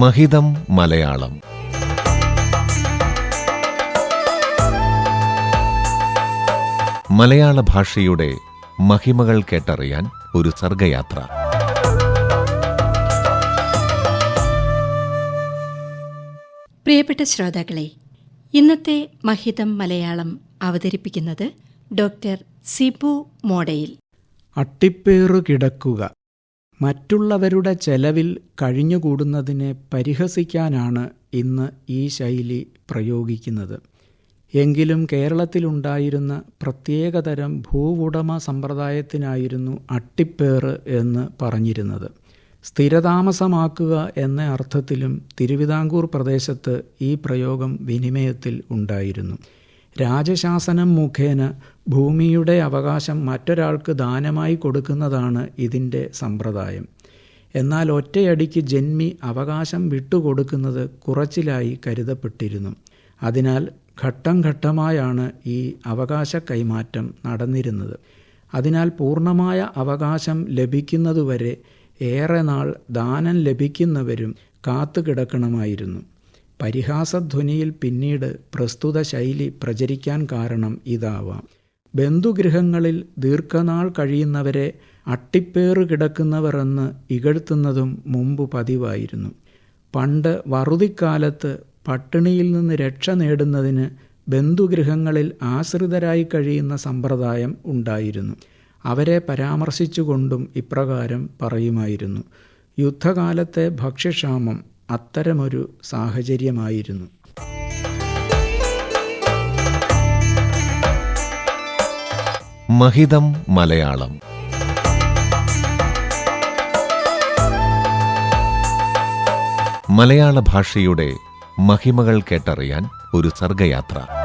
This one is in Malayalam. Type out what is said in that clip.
മഹിതം മലയാളം. മലയാള ഭാഷയുടെ മഹിമകൾ കേട്ടറിയാൻ ഒരു സർഗയാത്ര. പ്രിയപ്പെട്ട ശ്രോതാക്കളെ ഇന്നത്തെ മഹിതം മലയാളം അവതരിപ്പിക്കുന്നത് ഡോക്ടർ സിബു മോഡയിൽ. അട്ടിപ്പേറു കിടക്കുക. മറ്റുള്ളവരുടെ ചെലവിൽ കഴിഞ്ഞുകൂടുന്നതിനെ പരിഹസിക്കാനാണ് ഇന്ന് ഈ ശൈലി പ്രയോഗിക്കുന്നത്. എങ്കിലും കേരളത്തിലുണ്ടായിരുന്ന പ്രത്യേകതരം ഭൂവുടമ സമ്പ്രദായത്തിനായിരുന്നു അട്ടിപ്പേറ് എന്ന് പറഞ്ഞിരുന്നത്. സ്ഥിരതാമസമാക്കുക എന്ന അർത്ഥത്തിലും തിരുവിതാംകൂർ പ്രദേശത്ത് ഈ പ്രയോഗം വിനിമയത്തിൽ ഉണ്ടായിരുന്നു. രാജശാസനം മുഖേന ഭൂമിയുടെ അവകാശം മറ്റൊരാൾക്ക് ദാനമായി കൊടുക്കുന്നതാണ് ഇതിന്റെ സമ്പ്രദായം. എന്നാൽ ഒറ്റയടിക്ക് ജന്മി അവകാശം വിട്ടുകൊടുക്കുന്നത് കുറച്ചിലായി കരുതപ്പെട്ടിരുന്നു. അതിനാൽ ഘട്ടം ഘട്ടമായാണ് ഈ അവകാശ കൈമാറ്റം നടന്നിരുന്നത്. അതിനാൽ പൂർണമായ അവകാശം ലഭിക്കുന്നതുവരെ ഏറെ നാൾ ദാനം ലഭിക്കുന്നവരും കാത്തുകിടക്കണമായിരുന്നു. പരിഹാസധ്വനിയിൽ പിന്നീട് പ്രസ്തുത ശൈലി പ്രചരിക്കാൻ കാരണം ഇതാവാം. ബന്ധുഗൃഹങ്ങളിൽ ദീർഘനാൾ കഴിയുന്നവരെ അട്ടിപ്പേറു കിടക്കുന്നവരെന്ന് ഇകഴ്ത്തുന്നതും മുമ്പ് പതിവായിരുന്നു. പണ്ട് വറുതിക്കാലത്ത് പട്ടിണിയിൽ നിന്ന് രക്ഷ നേടുന്നതിന് ബന്ധുഗൃഹങ്ങളിൽ ആശ്രിതരായി കഴിയുന്ന സമ്പ്രദായം ഉണ്ടായിരുന്നു. അവരെ പരാമർശിച്ചുകൊണ്ടും ഇപ്രകാരം പറയുമായിരുന്നു. യുദ്ധകാലത്തെ ഭക്ഷ്യക്ഷാമം അത്തരമൊരു സാഹചര്യമായിരുന്നു. മഹിതം മലയാളം. മലയാള ഭാഷയുടെ മഹിമകൾ കേട്ടറിയാൻ ഒരു സർഗയാത്ര.